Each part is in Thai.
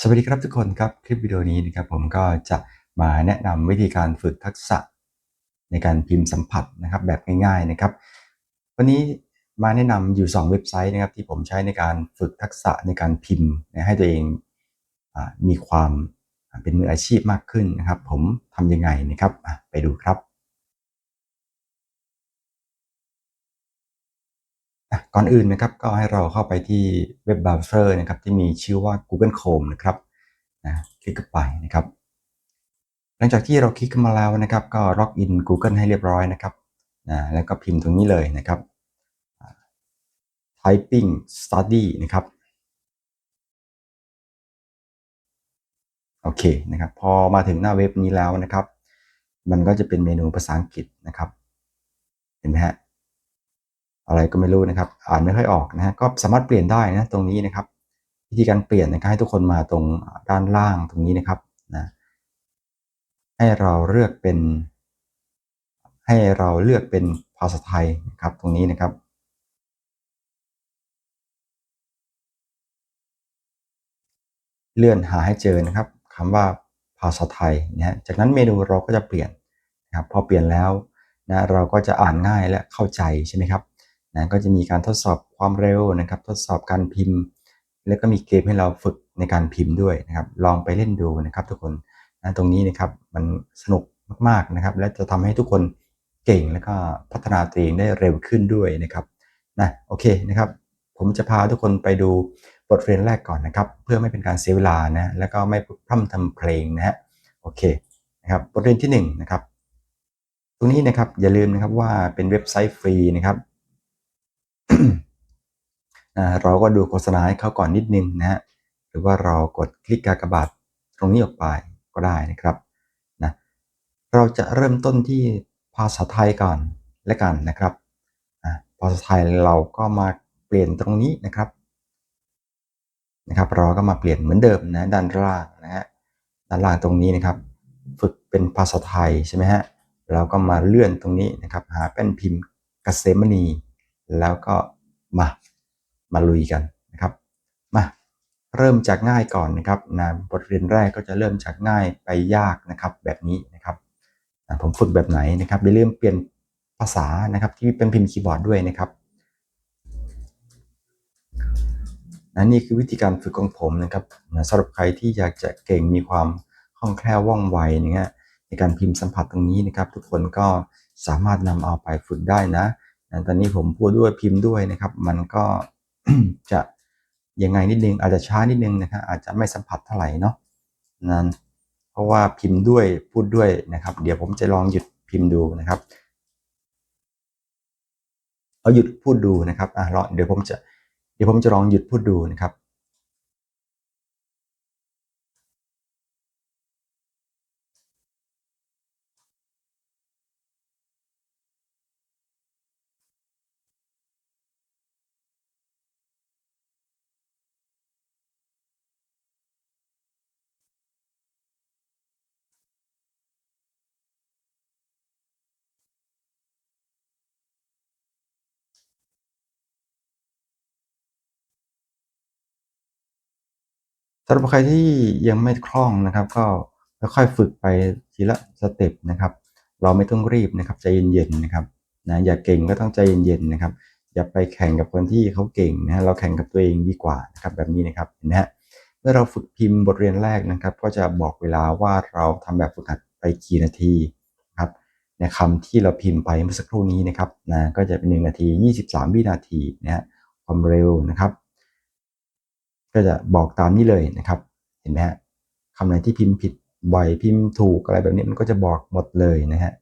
สวัสดีครับทุกคนครับ คลิปวิดีโอนี้นะครับผมก็จะมาแนะนำวิธีการฝึกทักษะ ในการพิมพ์สัมผัสนะครับแบบง่ายๆนะครับ วันนี้มาแนะนำอยู่ 2 เว็บไซต์นะครับที่ผมใช้ในการฝึกทักษะในการพิมพ์ให้ตัวเองอมีความเป็นมืออาชีพมากขึ้นนะครับ ผมทำยังไงนะครับไปดูครับ อะ ก่อนอื่นนะครับก็ให้เราเข้าไปที่เว็บเบราว์เซอร์นะครับที่มีชื่อว่า Google Chrome นะครับนะคลิกเข้าไปนะครับ หลังจากที่เราคลิกเข้ามาแล้วนะครับ ก็ล็อกอิน Google ให้เรียบร้อยนะครับนะแล้วก็พิมพ์ตรงนี้เลยนะครับ typing study นะครับโอเคนะครับพอมาถึงหน้าเว็บนี้แล้วนะครับ มันก็จะเป็นเมนูภาษาอังกฤษนะครับ เห็นไหมฮะ อะไรก็ไม่รู้นะครับ อ่านไม่ค่อยออกนะฮะก็สามารถเปลี่ยนได้นะตรงนี้นะครับ วิธีการเปลี่ยนนะครับให้ทุกคนมาตรงด้านล่างตรงนี้นะครับนะให้เราเลือกเป็น ให้เราเลือกเป็นภาษาไทยนะครับ ตรงนี้นะครับเลื่อนหาให้เจอนะครับคำว่าภาษาไทยนะฮะจากนั้นเมนูเราก็จะเปลี่ยนนะครับพอเปลี่ยนแล้วนะเราก็จะอ่านง่ายและเข้าใจใช่ไหมครับ นะก็จะมีการทดสอบความเร็วนะครับ ทดสอบการพิมพ์ แล้วก็มีเกมให้เราฝึกในการพิมพ์ด้วยนะครับ ลองไปเล่นดูนะครับ ทุกคนนะตรงนี้นะครับมันสนุกมากๆนะครับ และจะทำให้ทุกคนเก่งแล้วก็พัฒนาตัวเองได้เร็วขึ้นด้วยนะครับนะโอเคนะครับ ผมจะพาทุกคนไปดูบทเรียนแรกก่อนนะครับ เพื่อไม่เป็นการเสียเวลานะแล้วก็ไม่พร่ำทำเพลงนะฮะโอเคนะครับบทเรียนที่1นงนะครับตรงนี้นะครับอย่าลืมนะครับว่าเป็นเว็บไซต์ฟรีนะครับ เราก็ดูโฆษณาให้เขาก่อนนิดนึงนะฮะหรือว่าเรากดคลิกกากบาทตรงนี้ออกไปก็ได้นะครับนะเราจะเริ่มต้นที่ภาษาไทยก่อนและกันนะครับภาษาไทยเราก็มาเปลี่ยนตรงนี้นะครับนะครับ เราก็มาเปลี่ยนเหมือนเดิมนะด้านล่างนะฮะด้านล่างตรงนี้นะครับ ฝึกเป็นภาษาไทยใช่ไหมฮะเราก็มาเลื่อนตรงนี้นะครับ หาแป้นพิมพ์กเกษมณี แล้วก็มามาลุยกันนะครับมาเริ่มจากง่ายก่อนนะครับนะบทเรียนแรกก็จะเริ่มจากง่ายไปยากนะครับแบบนี้นะครับนะผมฝึกแบบไหนนะครับอย่าลืมเปลี่ยนภาษานะครับที่เป็นพิมพ์คีย์บอร์ดด้วยนะครับนะนี่คือวิธีการฝึกของผมนะครับนะสำหรับใครที่อยากจะเก่งมีความคล่องแคล่วว่องไวนะฮะในการพิมพ์สัมผัสตรงนี้นะครับ ทุกคนก็สามารถนำเอาไปฝึกได้นะนะ ตอนนี้ผมพูดด้วยพิมพ์ด้วยนะครับ มันก็จะยังไงนิดนึงอาจจะช้านิดนึงนะครับอาจจะไม่สัมผัสเท่าไหร่เนาะนั้นเพราะว่าพิมพ์ด้วยพูดด้วยนะครับ เดี๋ยวผมจะลองหยุดพิมพ์ดูนะครับเอาหยุดพูดดูนะครับอะลอเดี๋ยวผมจะเดี๋ยวผมจะลองหยุดพูดดูนะครับ สำหรับใครที่ยังไม่คล่องนะครับ ก็ค่อยฝึกไปทีละสเต็ปนะครับ เราไม่ต้องรีบนะครับใจเย็นๆนะครับนะอย่าเก่งก็ต้องใจเย็นๆนะครับ อย่าไปแข่งกับคนที่เขาเก่งนะฮะเราแข่งกับตัวเองดีกว่านะครับแบบนี้นะครับเห็นไหมฮะเมื่อเราฝึกพิมพ์บทเรียนแรกนะครับ ก็จะบอกเวลาว่าเราทำแบบฝึกหัดไปกี่นาทีครับในคำที่เราพิมพ์ไปเมื่อสักครู่นี้นะครับนะก็จะเป็น1นาที 23 วินาทีนะฮะความเร็วนะครับ ก็จะบอกตามนี้เลยนะครับ เห็นไหมฮะคำไหนที่พิมพ์ผิดบ่อยพิมพ์ถูกอะไรแบบนี้มันก็จะบอกหมดเลยนะฮะ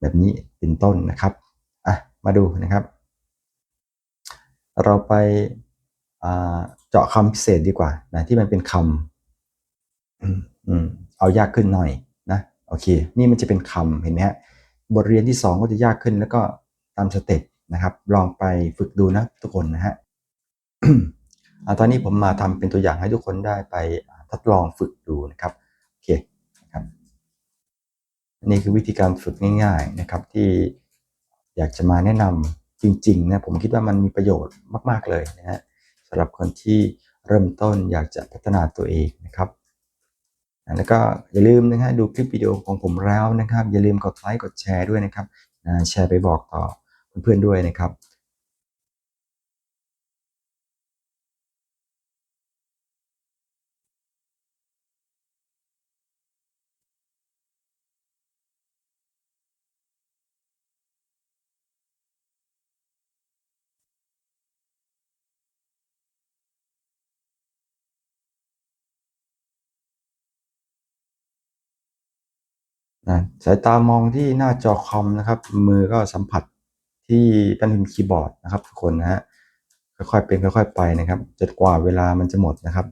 แบบนี้เป็นต้นนะครับอะมาดูนะครับ เราไปเจาะคำพิเศษดีกว่านะที่มันเป็นคำอืมเอายากขึ้นหน่อยนะโอเค นี่มันจะเป็นคำเห็นไหมฮะบทเรียนที่ 2 ก็จะยากขึ้นแล้วก็ตามสเต็ปนะครับ ลองไปฝึกดูนะทุกคนนะฮะ ตอนนี้ผมมาทำเป็นตัวอย่างให้ทุกคนได้ไปทดลองฝึกดูนะครับโอเคนะครับนี่คือวิธีการฝึกง่าย ๆนะครับ ที่อยากจะมาแนะนำจริงๆนะผมคิดว่ามันมีประโยชน์มากๆเลยนะฮะสำหรับคนที่เริ่มต้นอยากจะพัฒนาตัวเองนะครับแล้วก็อย่าลืมนะฮะดูคลิปวิดีโอของผมแล้วนะครับ อย่าลืมกดไลค์กดแชร์ด้วยนะครับแชร์ไปบอกต่อเพื่อนๆด้วยนะครับ นะสายตามองที่หน้าจอคอมนะครับ มือก็สัมผัสที่แป้นพิมพ์คีย์บอร์ดนะครับทุกคนนะฮะค่อยๆเป็นค่อย ๆ ไปนะครับจนกว่าเวลามันจะหมดนะครับ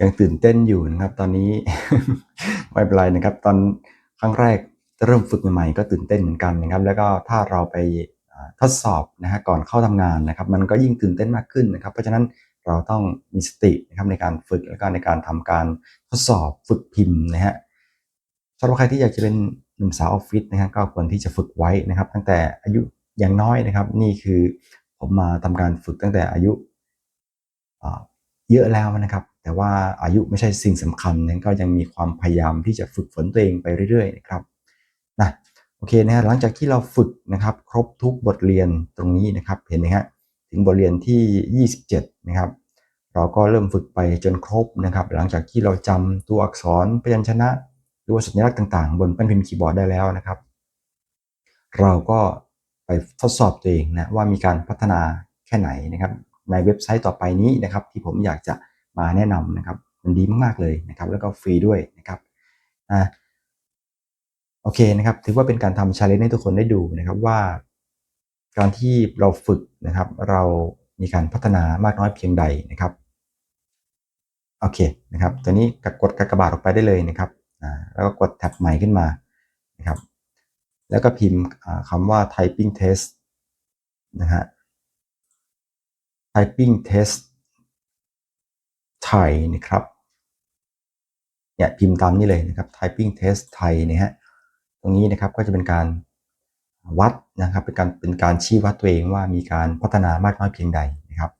ยังตื่นเต้นอยู่นะครับ ตอนนี้ไม่เป็นไรนะครับ ตอนครั้งแรกเริ่มฝึกใหม่ๆก็ตื่นเต้นเหมือนกันนะครับ แล้วก็ถ้าเราไปทดสอบนะฮะก่อนเข้าทำงานนะครับ มันก็ยิ่งตื่นเต้นมากขึ้นนะครับ เพราะฉะนั้นเราต้องมีสตินะครับในการฝึกและก็ในการทำการทดสอบฝึกพิมพ์นะฮะสำหรับใครที่อยากจะเป็นหนุ่มสาวออฟฟิศนะฮะก็ควรที่จะฝึกไว้นะครับ ตั้งแต่อายุอย่างน้อยนะครับ นี่คือผมมาทำการฝึกตั้งแต่อายุเยอะแล้วนะครับ แต่ว่าอายุไม่ใช่สิ่งสำคัญนั้นก็ยังมีความพยายามที่จะฝึกฝนตัวเองไปเรื่อยๆนะครับนะโอเคนะฮะหลังจากที่เราฝึกนะครับ ครบทุกบทเรียนตรงนี้นะครับเห็นไหมฮะถึงบทเรียนที่ 27 นะครับ เราก็เริ่มฝึกไปจนครบนะครับ หลังจากที่เราจำตัวอักษรพยัญชนะตัวสัญลักษณ์ต่างๆ บนแป้นพิมพ์คีย์บอร์ดได้แล้วนะครับ เราก็ไปทดสอบตัวเองนะว่ามีการพัฒนาแค่ไหนนะครับ ในเว็บไซต์ต่อไปนี้นะครับ ที่ผมอยากจะ มาแนะนำนะครับมันดีมากๆเลยนะครับแล้วก็ฟรีด้วยนะครับอ่าโอเคนะครับถือว่าเป็นการทำชาเลนจ์ให้ทุกคนได้ดูนะครับว่า การที่เราฝึกนะครับเรามีการพัฒนามากน้อยเพียงใดนะครับโอเคนะครับตัวนี้กดกากบาทออกไปได้เลยนะครับอ่าแล้วก็กดแท็บใหม่ขึ้นมานะครับแล้วก็พิมพ์คำว่า typing test นะฮะ typing test ไทยนะครับเนี่ยพิมพ์ตามนี้เลยนะครับ typing test ไทยเนี่ยฮะตรงนี้นะครับก็จะเป็นการวัดนะครับเป็นการเป็นการชี้วัดตัวเองว่ามีการพัฒนามากน้อยเพียงใดนะครับ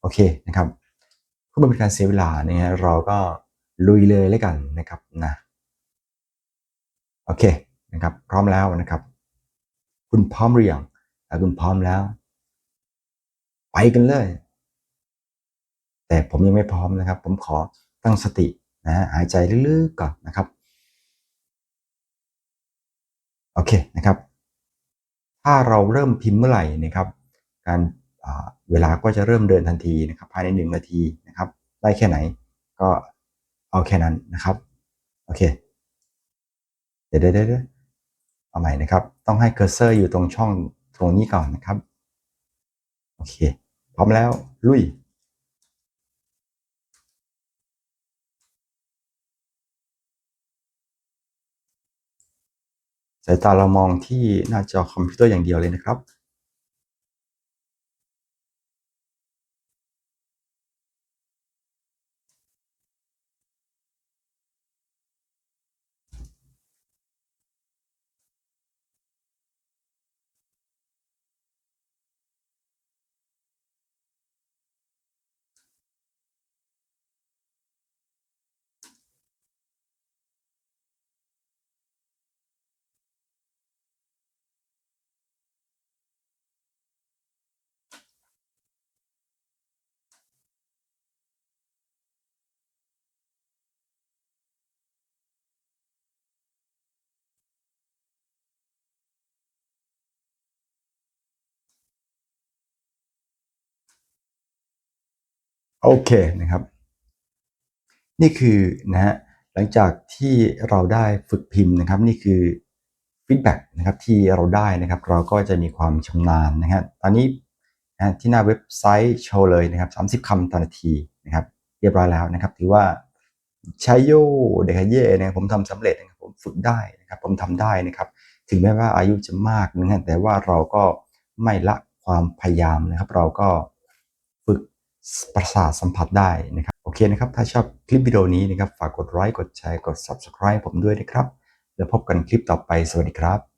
โอเคนะครับเพื่อเป็นการเสียเวลาเนี่ยเราก็ลุยเลยแล้วกันนะครับนะโอเคนะครับพร้อมแล้วนะครับ คุณพร้อมหรือยังถ้าคุณพร้อมแล้ว ไปกันเลย แต่ผมยังไม่พร้อมนะครับ ผมขอตั้งสตินะหายใจลึกๆก่อนนะครับ โอเคนะครับ ถ้าเราเริ่มพิมพ์เมื่อไหร่นะครับ การเวลาก็จะเริ่มเดินทันทีนะครับภายในหนึ่งนาทีนะครับได้แค่ไหนก็เอาแค่นั้นนะครับ โอเค เดี๋ยวเดี๋ยวเอาใหม่นะครับ ต้องให้เคอร์เซอร์อยู่ตรงช่องตรงนี้ก่อนนะครับ โอเค พร้อมแล้วลุย สายตาเรามองที่หน้าจอคอมพิวเตอร์อย่างเดียวเลยนะครับ โอเคนะครับ นี่คือนะฮะหลังจากที่เราได้ฝึกพิมพ์นะครับ นี่คือฟีดแบ็กนะครับที่เราได้นะครับ เราก็จะมีความชำนาญนะฮะตอนนี้นะที่หน้าเว็บไซต์โชว์เลยนะครับ 30คำต่อนาทีนะครับ เรียบร้อยแล้วนะครับ ถือว่าใช้โยเดคเย่นะครับผมทำสำเร็จนะครับผมฝึกได้นะครับ ผมทำได้นะครับ ถึงแม้ว่าอายุจะมากนะฮะแต่ว่าเราก็ไม่ละความพยายามนะครับ เราก็ ประสาทสัมผัสได้นะครับโอเคนะครับ ถ้าชอบคลิปวิดีโอนี้นะครับ ฝากกดไลค์กดแชร์กด subscribe ผมด้วยนะครับ แล้วพบกันคลิปต่อไปสวัสดีครับ